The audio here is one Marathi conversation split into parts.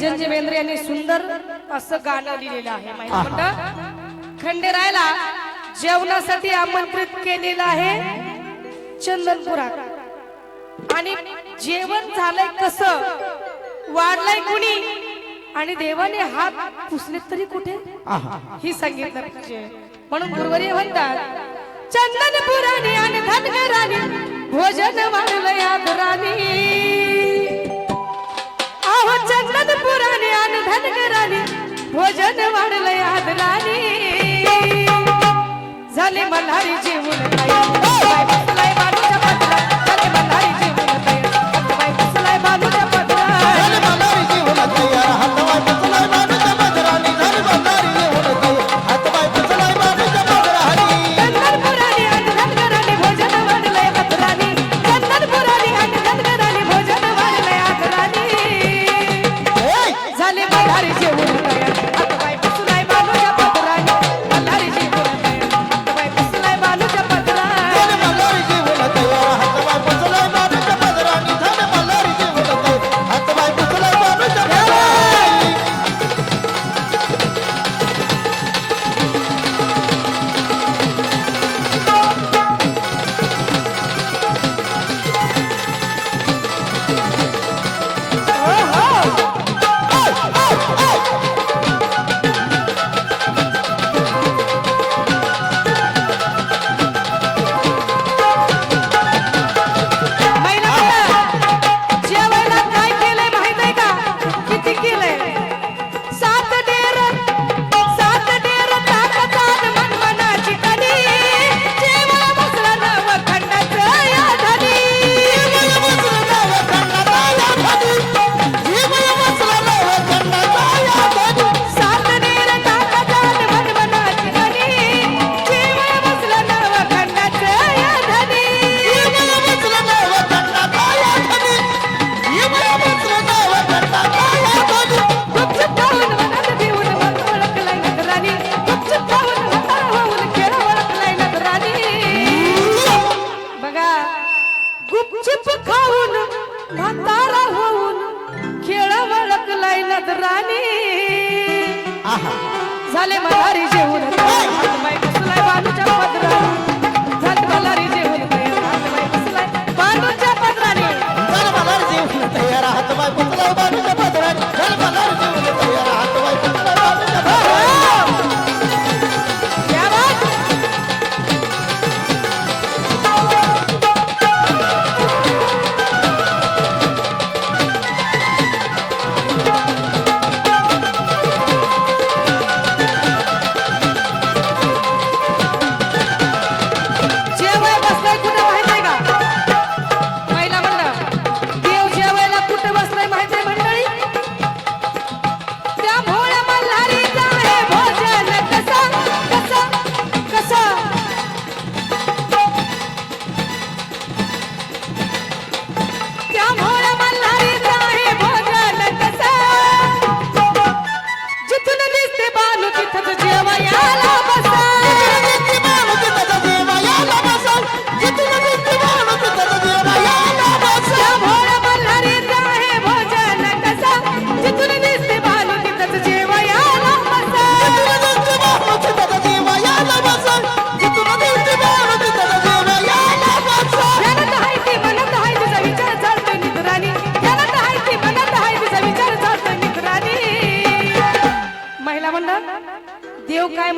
साजनजी बेंद्रे यांनी सुंदर असं गाणं लिहिलेलं आहे. माहिती खंडेरायला जेवणासाठी आमंत्रित केलेलं आहे चंदनपुरात. आणि जेवण झालंय कसं? वाढलंय कुणी? आणि देवाने हात पुसले तरी कुठे? ही सांगितलं पाहिजे. म्हणून गुरुवारी म्हणतात चंदनपुराने आणि धनगराने भोजन वाढलंय आदराने. चंदनपुराने आणि धनगराने भोजन वाढलंय आदराने झाले मल्हारी जेवून काही झाले जेवून तयार. पुसलाय बालूच्या पदराने. झाले मल्हारी जेवून तयार. बालूच्या पदराने हातवाय पुतला बाजूच्या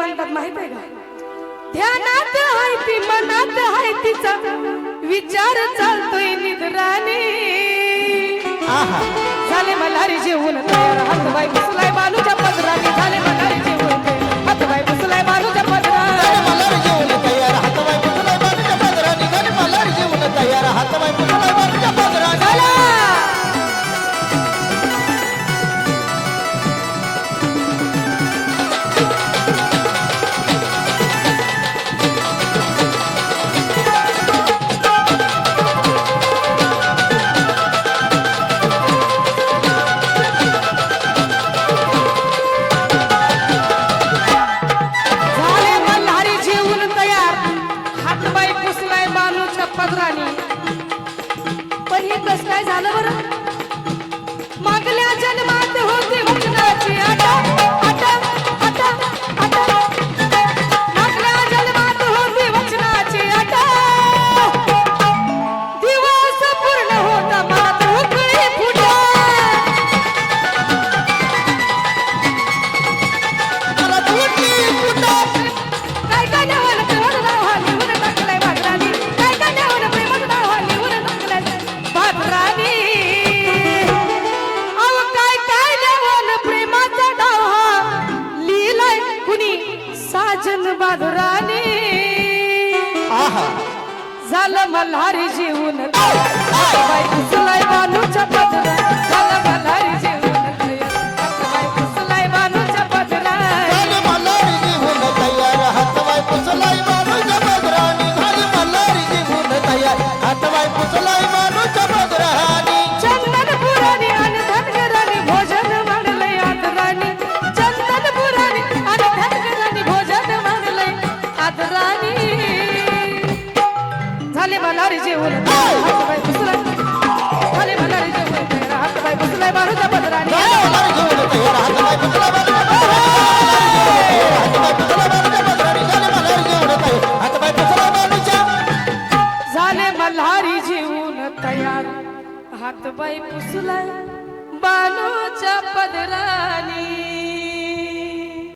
म्हणतात माहीत आहे का? ध्यानात आहे ती मनात आहे तिचा. विचार चालतोय निद्रानी. झाले मल्हारी जेवून तयार. हातबाई पुसलाय बालूच्या पदराने. झाले मल्हारी जेवून तयार. हातबाई पुसलाय बालूच्या पदराने. हातवाय पुतला बाजूच्या Поздравляю! झालं मल्हारी जीवन. हातबाई पुसलाय बानूच्या पदरा झालं झाले मल्हारी जेवण हातबाई पुसलाय जेवण तयार पुसलाय मल्हारी तयार पुसलाय पदराणी